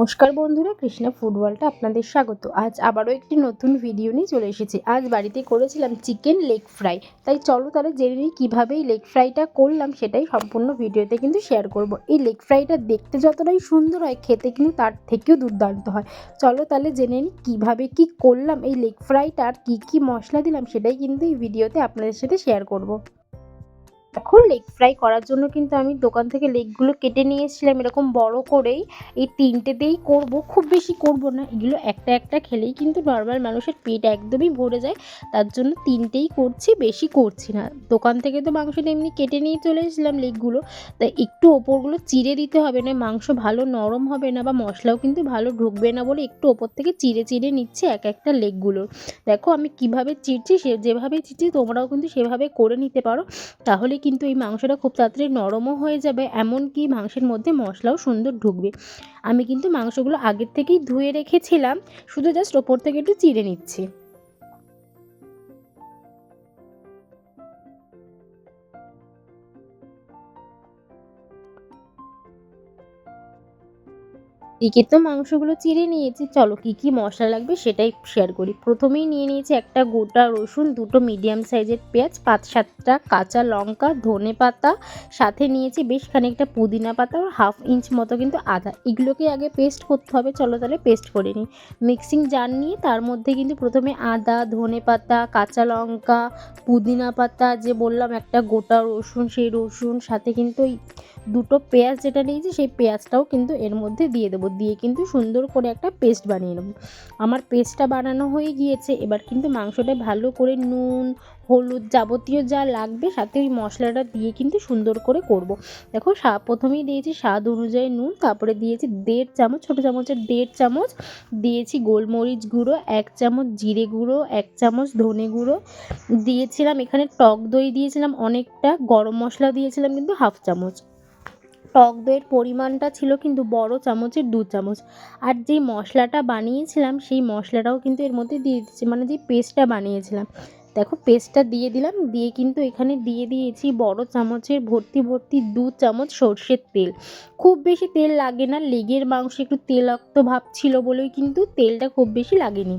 নমস্কার বন্ধুরা, কৃষ্ণা ফুটবলটা আপনাদের স্বাগত। আজ আবারও একটি নতুন ভিডিও নিয়ে চলে এসেছি। আজ বাড়িতে করেছিলাম চিকেন লেগ ফ্রাই তাই চলো তাহলে জেনে নিই কীভাবে এই লেগ ফ্রাইটা করলাম, সেটাই সম্পূর্ণ ভিডিওতে কিন্তু শেয়ার করব। এই লেগ ফ্রাইটা দেখতে যতটাই সুন্দর হয়, খেতে কিন্তু তার থেকেও দুর্দান্ত হয়। চলো তাহলে জেনে নিই কীভাবে কি করলাম, এই লেগ ফ্রাইটা আর কী কী মশলা দিলাম, সেটাই কিন্তু এই ভিডিওতে আপনাদের সাথে শেয়ার করব। এখন লেগ ফ্রাই করার জন্য কিন্তু আমি দোকান থেকে লেগগুলো কেটে নিয়ে এসেছিলাম এরকম বড় করেই। এই তিনটেতেই করব, খুব বেশি করব না। এগুলো একটা একটা খেলেই কিন্তু নর্মাল মানুষের পেট একদমই ভরে যায়। তার জন্য তিনটেই করছি, বেশি করছি না। দোকান থেকে তো মাংসটা এমনি কেটে নিয়ে চলে এসেছিলাম লেগগুলো তাই একটু ওপরগুলো চিড়ে দিতে হবে না মাংস ভালো নরম হবে না বা মশলাও কিন্তু ভালো ঢুকবে না বলে একটু ওপর থেকে চিড়ে চিড়ে নিচ্ছে এক একটা লেগগুলো দেখো আমি কীভাবে চিড়ছি, সে যেভাবে চিড়ছি তোমরাও কিন্তু সেভাবে করে নিতে পারো। তাহলে কিন্তু এই মাংসটা খুব তাড়াতাড়ি নরমও হয়ে যাবে, এমনকি মাংসের মধ্যে মশলাও সুন্দর ঢুকবে। আমি কিন্তু মাংসগুলো আগের থেকেই ধুয়ে রেখেছিলাম, শুধু জাস্ট ওপর থেকে একটু চিড়ে নিচ্ছি। এদিকে তো মাংসগুলো চিড়ে নিয়েছি। চলো কী কী মশলা লাগবে সেটাই শেয়ার করি। প্রথমেই নিয়ে নিয়েছি একটা গোটা রসুন, দুটো মিডিয়াম সাইজের পেঁয়াজ, পাঁচ সাতটা কাঁচা লঙ্কা, ধনে পাতা। সাথে নিয়েছি বেশ খানিকটা পুদিনা পাতা হাফ ইঞ্চ মতো কিন্তু আদা। এগুলোকে আগে পেস্ট করতে হবে। চলো তাহলে পেস্ট করে নিই। মিক্সিং জার নিয়ে তার মধ্যে কিন্তু প্রথমে আদা, ধনে পাতা, কাঁচা লঙ্কা, পুদিনা পাতা, যে বললাম একটা গোটা রসুন, সেই রসুন, সাথে কিন্তু ওই দুটো পেঁয়াজ যেটা নিয়েছি সেই পেঁয়াজটাও কিন্তু এর মধ্যে দিয়ে দেবো। দিয়ে কিন্তু সুন্দর করে একটা পেস্ট বানিয়ে নেব আমার পেস্টটা বানানো হয়ে গিয়েছে, এবার কিন্তু মাংসটা ভালো করে নুন, হলুদ যাবতীয় যা লাগবে সাথে ওই মশলাটা দিয়ে কিন্তু সুন্দর করে করব। দেখো প্রথমেই দিয়েছি স্বাদ অনুযায়ী নুন, তারপরে দিয়েছি দেড় চামচ, ছোটো চামচের দেড় চামচ, দিয়েছি গোলমরিচ গুঁড়ো, এক চামচ জিরে গুঁড়ো, এক চামচ ধনে গুঁড়ো, দিয়েছিলাম এখানে টক দই দিয়েছিলাম, অনেকটা গরম মশলা দিয়েছিলাম কিন্তু হাফ চামচ টক দইয়ের পরিমাণটা ছিল কিন্তু বড় চামচের দু চামচ। আর যে মশলাটা বানিয়েছিলাম, সেই মশলাটাও কিন্তু এর মধ্যে দিয়ে দিচ্ছি মানে যে পেস্টটা বানিয়েছিলাম। দেখো, পেস্টটা দিয়ে দিলাম, দিয়ে কিন্তু এখানে দিয়ে দিয়েছি বড় চামচের ভর্তি ভর্তি দু চামচ সর্ষের তেল। খুব বেশি তেল লাগে না, লেগের মাংস একটু তেলাক্ত ভাব ছিল বলেই কিন্তু তেলটা খুব বেশি লাগেনি।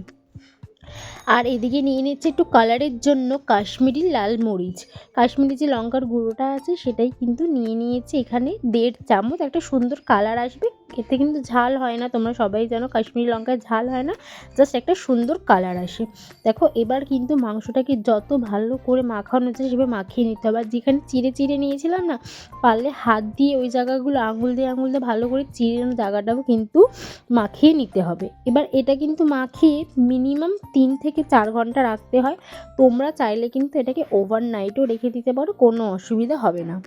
আর এদিকে নিয়ে নিচ্ছে একটু কালারের জন্য কাশ্মীরি লাল মরিচ। কাশ্মীরি যে লঙ্কার গুঁড়োটা আছে সেটাই কিন্তু নিয়ে নিয়েছে এখানে দেড় চামচ। একটা সুন্দর কালার আসবে। এতে কিন্তু ঝাল হয় না, তোমরা সবাই জানো কাশ্মীরি লঙ্কায় ঝাল হয় না। জাস্ট একটা সুন্দর কালার আসে। দেখো, এবার কিন্তু মাংসটাকে যত ভালো করে মাখানো যায় সেভাবে মাখিয়ে নিতে হবে। আর যেখানে চিড়ে চিড়ে নিয়েছিলাম না, পারলে হাত দিয়ে ওই জায়গাগুলো আঙুল দিয়ে আঙুল দিয়ে ভালো করে চিড়ে জায়গাটাও কিন্তু মাখিয়ে নিতে হবে। এবার এটা কিন্তু মাখিয়ে মিনিমাম তিন থেকে চার ঘণ্টা রাখতে হয়, তোমরা চাইলে কিন্তু এটাকে ওভারনাইটও রেখে দিতে পারো, কোনো অসুবিধা হবে না।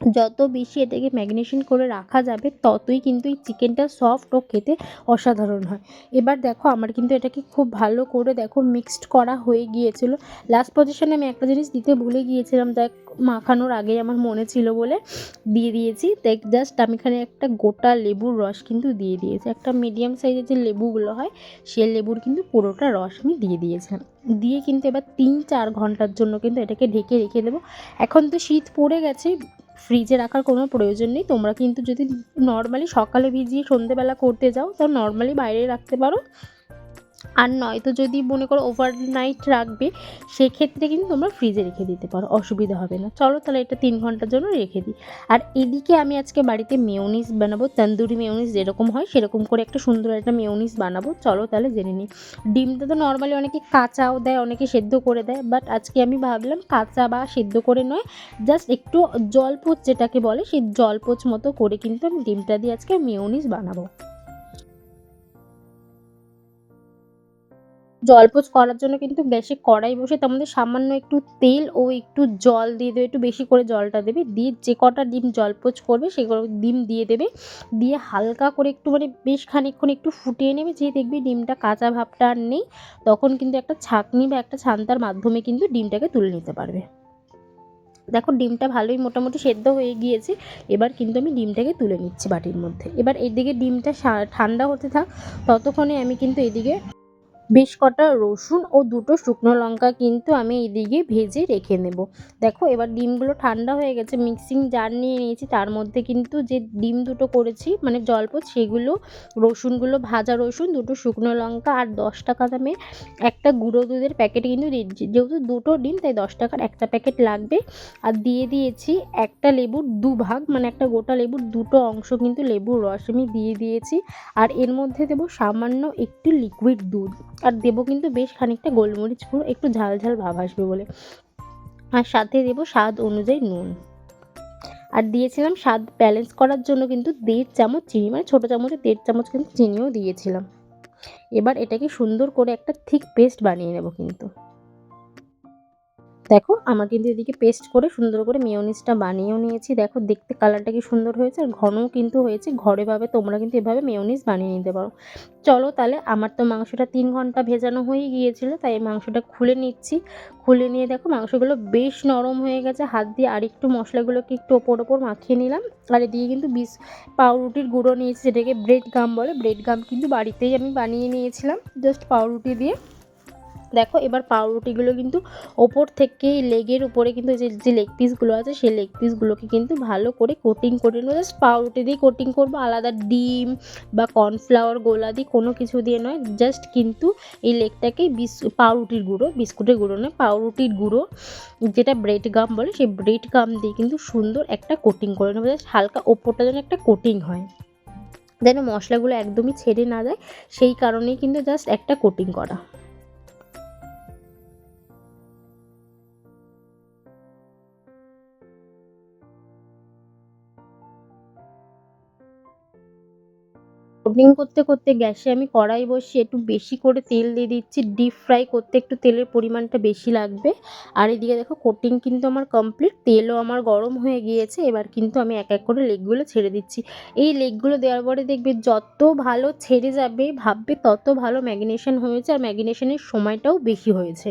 যত বেশি এটাকে ম্যাগনেশন করে রাখা যাবে, ততই কিন্তু এই চিকেনটা সফট ও খেতে অসাধারণ হয়। এবার দেখো আমার কিন্তু এটাকে খুব ভালো করে দেখো মিক্সড করা হয়ে গিয়েছিল। লাস্ট পজিশনে আমি একটা জিনিস দিতে ভুলে গিয়েছিলাম, দেখ মাখানোর আগেই আমার মনে ছিল বলে দিয়ে দিয়েছি। দেখ জাস্ট আমি এখানে একটা গোটা লেবুর রস কিন্তু দিয়ে দিয়েছি। একটা মিডিয়াম সাইজের যে লেবুগুলো হয়, সে লেবুর কিন্তু পুরোটা রস আমি দিয়ে দিয়েছিলাম। দিয়ে কিন্তু এবার তিন চার ঘণ্টার জন্য কিন্তু এটাকে ঢেকে রেখে দেবো। এখন তো শীত পড়ে গেছে ফ্রিজে রাখার কোনো প্রয়োজন নেই। তোমরা কিন্তু যদি নর্মালি সকালে ভিজিয়ে সন্ধেবেলা করতে যাও, তো নর্মালি বাইরে রাখতে পারো। আর নয়তো যদি মনে করো ওভারনাইট রাখবে, সেক্ষেত্রে কিন্তু তোমরা ফ্রিজে রেখে দিতে পারো, অসুবিধা হবে না। চলো তাহলে এটা তিন ঘণ্টার জন্য রেখে দিই। আর এদিকে আমি আজকে বাড়িতে মেয়নিস বানাবো, তন্দুরি মেয়নিস যেরকম হয় সেরকম করে একটা সুন্দর একটা মেয়নিস বানাবো। চলো তাহলে জেনে নিই। ডিমটা তো নর্মালি অনেকে কাঁচাও দেয়, অনেকে সেদ্ধ করে দেয় বাট আজকে আমি ভাবলাম কাঁচা বা সেদ্ধ করে নয় জাস্ট একটু জলপোচ যেটাকে বলে, সেই জলপোচ মতো করে কিন্তু আমি ডিমটা দিয়ে আজকে মেয়নিস বানাবো। জলপোচ করার জন্য কিন্তু বেশি কড়াই বসে তার মধ্যে সামান্য একটু তেল ও একটু জল দিয়ে দেবে, একটু বেশি করে জলটা দেবে। দিয়ে যে কটা ডিম জলপোচ করবে সেগুলো ডিম দিয়ে দেবে। দিয়ে হালকা করে একটু মানে বেশ খানিকক্ষণ একটু ফুটিয়ে নেবে যে দেখবি ডিমটা কাঁচা ভাবটা আর নেই। তখন কিন্তু একটা ছাঁকনি বা একটা ছান্তার মাধ্যমে কিন্তু ডিমটাকে তুলে নিতে পারবে। দেখো ডিমটা ভালোই মোটামুটি সেদ্ধ হয়ে গিয়েছে, এবার কিন্তু আমি ডিমটাকে তুলে নিচ্ছি বাটির মধ্যে। এবার এদিকে ডিমটা ঠান্ডা হতে থাক, ততক্ষণে আমি কিন্তু এদিকে বেশ কটা রসুন ও দুটো শুকনো লঙ্কা কিন্তু আমি এইদিকে ভেজে রেখে নেব। দেখো, এবার ডিমগুলো ঠান্ডা হয়ে গেছে, মিক্সিং জার নিয়ে নিয়েছি, তার মধ্যে কিন্তু যে ডিম দুটো করেছি মানে জলপথ সেগুলো, রসুনগুলো, ভাজা রসুন, দুটো শুকনো লঙ্কা আর দশ টাকা দামে একটা গুঁড়ো দুধের প্যাকেট কিন্তু যেহেতু দুটো ডিম, তাই দশ টাকার একটা প্যাকেট লাগবে। আর দিয়ে দিয়েছি একটা লেবুর দু ভাগ মানে একটা গোটা লেবুর দুটো অংশ কিন্তু লেবুর রস আমি দিয়ে দিয়েছি। আর এর মধ্যে দেবো সামান্য একটু লিকুইড দুধ। আর দেবো কিন্তু বেশ খানিকটা গোলমরিচ গুঁড়ো, একটু ঝাল ঝাল ভাব আসবে বলে। আর সাথে দেবো স্বাদ অনুযায়ী নুন। আর দিয়েছিলাম স্বাদ ব্যালেন্স করার জন্য কিন্তু দেড় চামচ চিনি মানে ছোটো চামচে দেড় চামচ কিন্তু চিনিও দিয়েছিলাম। এবার এটাকে সুন্দর করে একটা থিক পেস্ট বানিয়ে নেব কিন্তু। দেখো, আমার কিন্তু এদিকে পেস্ট করে সুন্দর করে মেয়োনিজটা বানিয়েও নিয়েছি। দেখো, দেখতে কালারটা কি সুন্দর হয়েছে আর ঘনও কিন্তু হয়েছে। ঘরেভাবে তোমরা কিন্তু এভাবে মেয়োনিজ বানিয়ে নিতে পারো। চলো তাহলে, আমার তো মাংসটা তিন ঘণ্টা ভেজানো হয়ে গিয়েছিল, তাই মাংসটা খুলে নিচ্ছি। খুলে নিয়ে দেখো, মাংসগুলো বেশ নরম হয়ে গেছে। হাত দিয়ে আর একটু মশলাগুলোকে একটু ওপর ওপর মাখিয়ে নিলাম। আর এদিকে কিন্তু বিষ পাউরুটির গুঁড়ো নিয়েছি, যেটাকে ব্রেড গাম বলে। ব্রেড গাম কিন্তু বাড়িতেই আমি বানিয়ে নিয়েছিলাম জাস্ট পাউরুটি দিয়ে। দেখো, এবার পাউরুটিগুলো কিন্তু ওপর থেকে লেগের উপরে কিন্তু যে যে লেগ পিসগুলো আছে, সেই লেগ পিসগুলোকে কিন্তু ভালো করে কোটিং করে নেব। জাস্ট পাউরুটি দিয়ে কোটিং করব, আলাদা ডিম বা কর্নফ্লাওয়ার গোলা দিয়ে কোনো কিছু দিয়ে নয় জাস্ট কিন্তু এই লেগটাকে বিস, পাউরুটির গুঁড়ো, বিস্কুটের গুঁড়ো নয়, পাউরুটির গুঁড়ো, যেটা ব্রেড গাম বলে, সেই ব্রেড গাম দিয়ে কিন্তু সুন্দর একটা কোটিং করে নেব। জাস্ট হালকা ওপরটা যেন একটা কোটিং হয়। যেন মশলাগুলো একদমই ছেড়ে না যায়, সেই কারণেই কিন্তু জাস্ট একটা কোটিং করা। কোটিং করতে করতে গ্যাসে আমি কড়াই বসিয়ে একটু বেশি করে তেল দিয়ে দিচ্ছি। ডিপ ফ্রাই করতে একটু তেলের পরিমাণটা বেশি লাগবে। আর এদিকে দেখো কোটিং কিন্তু আমার কমপ্লিট তেলও আমার গরম হয়ে গিয়েছে। এবার কিন্তু আমি এক এক করে লেগগুলো ছেড়ে দিচ্ছি। এই লেগগুলো দেওয়ার পরে দেখবে যত ভালো ছেড়ে যাবে, ভাববে তত ভালো ম্যাগিনেশন হয়েছে। আর ম্যাগিনেশনের সময়টাও বেশি হয়েছে।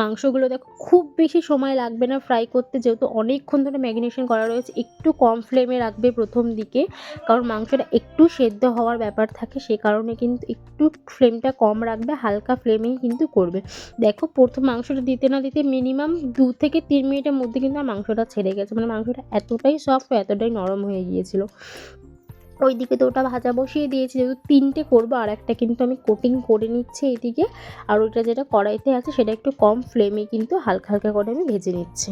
মাংসগুলো দেখো খুব বেশি সময় লাগবে না ফ্রাই করতে। যেহেতু অনেকক্ষণ ধরে ম্যাগিনেশন করা রয়েছে, একটু কম ফ্লেমে রাখবে প্রথম দিকে। কারণ মাংসটা একটু সেদ্ধ হওয়ার ব্যাপার থাকে সে কারণে কিন্তু একটু ফ্লেমটা কম রাখবে, হালকা ফ্লেমেই কিন্তু করবে। দেখো, প্রথম মাংসটা দিতে না দিতে মিনিমাম দু থেকে তিন মিনিটের মধ্যে কিন্তু আমার মাংসটা ছেড়ে গেছে। মানে মাংসটা এতটাই সফট এতটাই নরম হয়ে গিয়েছিল। ওইদিকে তো ওটা ভাজা বসিয়ে দিয়েছি, যেহেতু তিনটে করব, আর একটা কিন্তু আমি কোটিং করে নিচ্ছি এদিকে। আর ওইটা যেটা কড়াইতে আছে, সেটা একটু কম ফ্লেমে কিন্তু হালকা হালকা করে আমি ভেজে নিচ্ছি।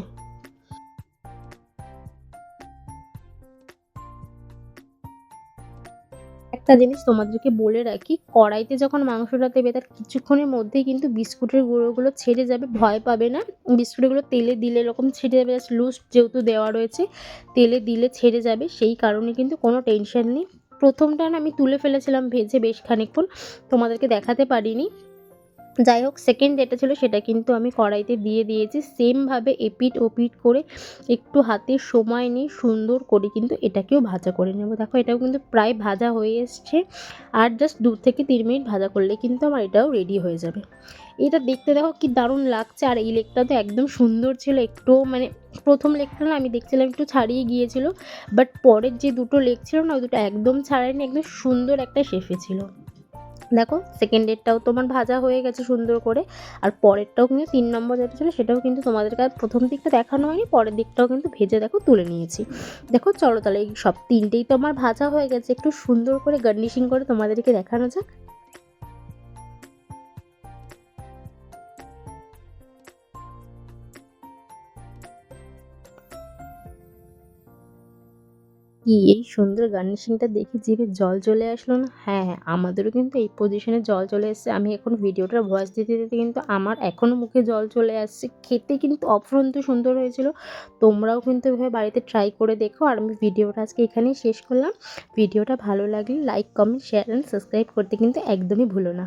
একটা জিনিস তোমাদেরকে বলে রাখি, কড়াইতে যখন মাংসটা দেবে তার কিছুক্ষণের মধ্যেই কিন্তু বিস্কুটের গুঁড়োগুলো ছেড়ে যাবে, ভয় পাবে না। বিস্কুটগুলো তেলে দিলে এরকম ছেড়ে যাবে জাস্ট লুজ যেহেতু দেওয়া রয়েছে, তেলে দিলে ছেড়ে যাবে, সেই কারণে কিন্তু কোনো টেনশন নেই। প্রথমটা আমি তুলে ফেলেছিলাম ভেজে বেশ খানিকক্ষণ, তোমাদেরকে দেখাতে পারিনি। যাই হোক সেকেন্ড যেটা ছিল সেটা কিন্তু আমি কড়াইতে দিয়ে দিয়েছি। সেমভাবে এপিট ওপিট করে একটু হাতে সময় নিয়ে সুন্দর করে কিন্তু এটাকেও ভাজা করে নেব। দেখো, এটাও কিন্তু প্রায় ভাজা হয়ে এসছে। আর জাস্ট দু থেকে তিন মিনিট ভাজা করলে কিন্তু আমার এটাও রেডি হয়ে যাবে। এটা দেখতে দেখো কি দারুণ লাগছে। আর এই লেকটা তো একদম সুন্দর ছিল। একটু মানে প্রথম লেকটা না আমি দেখছিলাম একটু ছাড়িয়ে গিয়েছিল। বাট পরের যে দুটো লেক ছিল না, ওই দুটো একদম ছাড়ায়নি, একদম সুন্দর একটা শেফে ছিল। দেখো সেকেন্ড ডেটটাও তোমার ভাজা হয়ে গেছে সুন্দর করে, আর পরেরটাও কিন্তু তিন নম্বর যেটা ছিল সেটাও কিন্তু তোমাদেরকে প্রথম দিকটা দেখানো হয়নি, পরের দিকটাও কিন্তু ভেজে দেখো তুলে নিয়েছি। দেখো, চলো তাহলে এই সব তিনটেই তো আমার ভাজা হয়ে গেছে, একটু সুন্দর করে গার্নিশিং করে তোমাদেরকে দেখানো যাক। কি এই সুন্দর গার্নিশিংটা দেখে জিভে জল চলে আসলো না? হ্যাঁ হ্যাঁ আমাদেরও কিন্তু এই পজিশনে জল চলে এসছে। আমি এখন ভিডিওটার ভয়েস দিতে দিতে কিন্তু আমার এখনও মুখে জল চলে আসছে। খেতে কিন্তু অফরন্ত সুন্দর হয়েছিল। তোমরাও কিন্তু এভাবে বাড়িতে ট্রাই করে দেখো। আর আমি ভিডিওটা আজকে এখানেই শেষ করলাম। ভিডিওটা ভালো লাগলে like comment share and subscribe করতে কিন্তু একদমই ভুলো না।